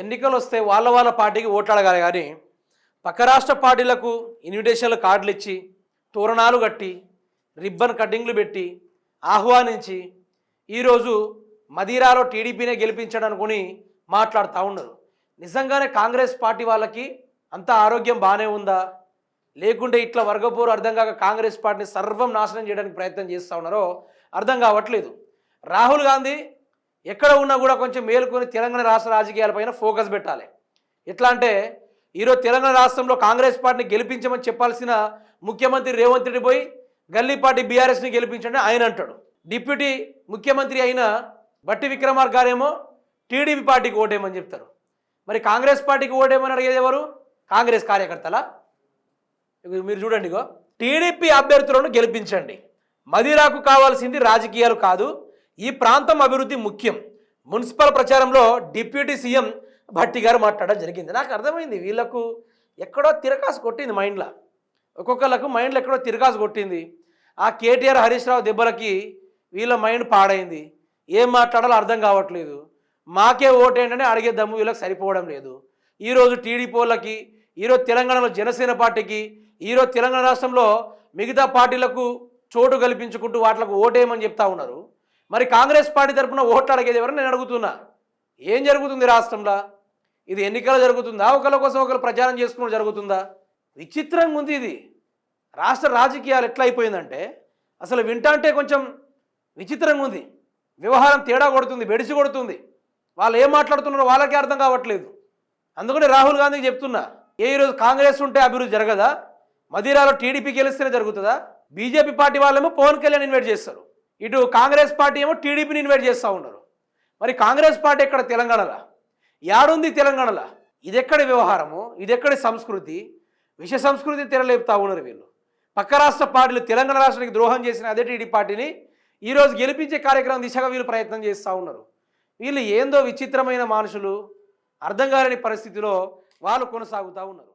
ఎన్నికలు వస్తే వాళ్ళ వాళ్ళ పార్టీకి ఓట్లాడగాలి కానీ పక్క రాష్ట్ర పార్టీలకు ఇన్విటేషన్లు కార్డులు ఇచ్చి తోరణాలు కట్టి రిబ్బన్ కటింగ్లు పెట్టి ఆహ్వానించి ఈరోజు మదీరాలో టీడీపీనే గెలిపించడం అనుకుని మాట్లాడుతూ ఉన్నారు. నిజంగానే కాంగ్రెస్ పార్టీ వాళ్ళకి అంత ఆరోగ్యం బాగానే ఉందా? లేకుంటే ఇట్లా వర్గపోరు అర్థం కాక కాంగ్రెస్ పార్టీని సర్వం నాశనం చేయడానికి ప్రయత్నం చేస్తూ ఉన్నారో అర్థం కావట్లేదు. రాహుల్ గాంధీ ఎక్కడ ఉన్నా కూడా కొంచెం మేలుకొని తెలంగాణ రాష్ట్ర రాజకీయాలపైన ఫోకస్ పెట్టాలి. ఎట్లా అంటే ఈరోజు తెలంగాణ రాష్ట్రంలో కాంగ్రెస్ పార్టీని గెలిపించమని చెప్పాల్సిన ముఖ్యమంత్రి రేవంత్ రెడ్డి పోయి గల్లీ పార్టీ బీఆర్ఎస్ని గెలిపించండి ఆయన అంటాడు. డిప్యూటీ ముఖ్యమంత్రి అయిన బట్టి విక్రమార్ గారేమో టీడీపీ పార్టీకి ఓటేయమని చెప్తారు. మరి కాంగ్రెస్ పార్టీకి ఓటేయమని అడిగేది ఎవరు? కాంగ్రెస్ కార్యకర్తలా? మీరు చూడండి ఇగో టీడీపీ అభ్యర్థులను గెలిపించండి. మదిరాకు కావాల్సింది రాజకీయాలు కాదు ఈ ప్రాంతం అభివృద్ధి ముఖ్యం. మున్సిపల్ ప్రచారంలో డిప్యూటీ సీఎం భట్టి గారు మాట్లాడడం జరిగింది. నాకు అర్థమైంది వీళ్ళకు ఎక్కడో తిరకాసు కొట్టింది మైండ్లో. ఒక్కొక్కళ్ళకు మైండ్లో ఎక్కడో తిరకాసు కొట్టింది. ఆ కేటీఆర్ హరీష్ రావు దెబ్బలకి వీళ్ళ మైండ్ పాడైంది. ఏం మాట్లాడాలో అర్థం కావట్లేదు. మాకే ఓటేంటని అడిగే దమ్ము వీళ్ళకి సరిపోవడం లేదు. ఈరోజు టీడీపీ వాళ్ళకి ఈరోజు తెలంగాణలో జనసేన పార్టీకి ఈరోజు తెలంగాణ రాష్ట్రంలో మిగతా పార్టీలకు చోటు కల్పించుకుంటూ వాటికి ఓటేయమని చెప్తా ఉన్నారు. మరి కాంగ్రెస్ పార్టీ తరఫున ఓట్లు అడిగేది ఎవరు? నేను అడుగుతున్నా. ఏం జరుగుతుంది రాష్ట్రంలో? ఇది ఎన్నికలు జరుగుతుందా? ఒకరి కోసం ఒకరు ప్రచారం చేసుకోవడం జరుగుతుందా? విచిత్రంగా ఉంది ఇది. రాష్ట్ర రాజకీయాలు ఎట్లా అయిపోయిందంటే అసలు వింటాంటే కొంచెం విచిత్రంగా ఉంది. వ్యవహారం తేడా కొడుతుంది బెడిసి కొడుతుంది. వాళ్ళు ఏం మాట్లాడుతున్నారో వాళ్ళకే అర్థం కావట్లేదు. అందుకని రాహుల్ గాంధీకి చెప్తున్నా ఏ ఈరోజు కాంగ్రెస్ ఉంటే అభివృద్ధి జరగదా? మదిరాలో టీడీపీ గెలిస్తేనే జరుగుతుందా? బీజేపీ పార్టీ వాళ్ళేమో పవన్ కళ్యాణ్ ఇన్వైట్ చేస్తారు. ఇటు కాంగ్రెస్ పార్టీ ఏమో టీడీపీని ఇన్వైట్ చేస్తూ ఉన్నారు. మరి కాంగ్రెస్ పార్టీ ఎక్కడ? తెలంగాణలో? యాడుంది తెలంగాణలో? ఇదెక్కడ వ్యవహారము? ఇది సంస్కృతి? విష సంస్కృతి తెరలేపుతా ఉన్నారు వీళ్ళు. పక్క రాష్ట్ర పార్టీలు తెలంగాణ రాష్ట్రానికి ద్రోహం చేసిన అదే టీడీ పార్టీని ఈరోజు గెలిపించే కార్యక్రమం దిశగా వీళ్ళు ప్రయత్నం చేస్తూ ఉన్నారు. వీళ్ళు ఏందో విచిత్రమైన మనుషులు అర్థం కాలేని పరిస్థితిలో వాళ్ళు కొనసాగుతూ ఉన్నారు.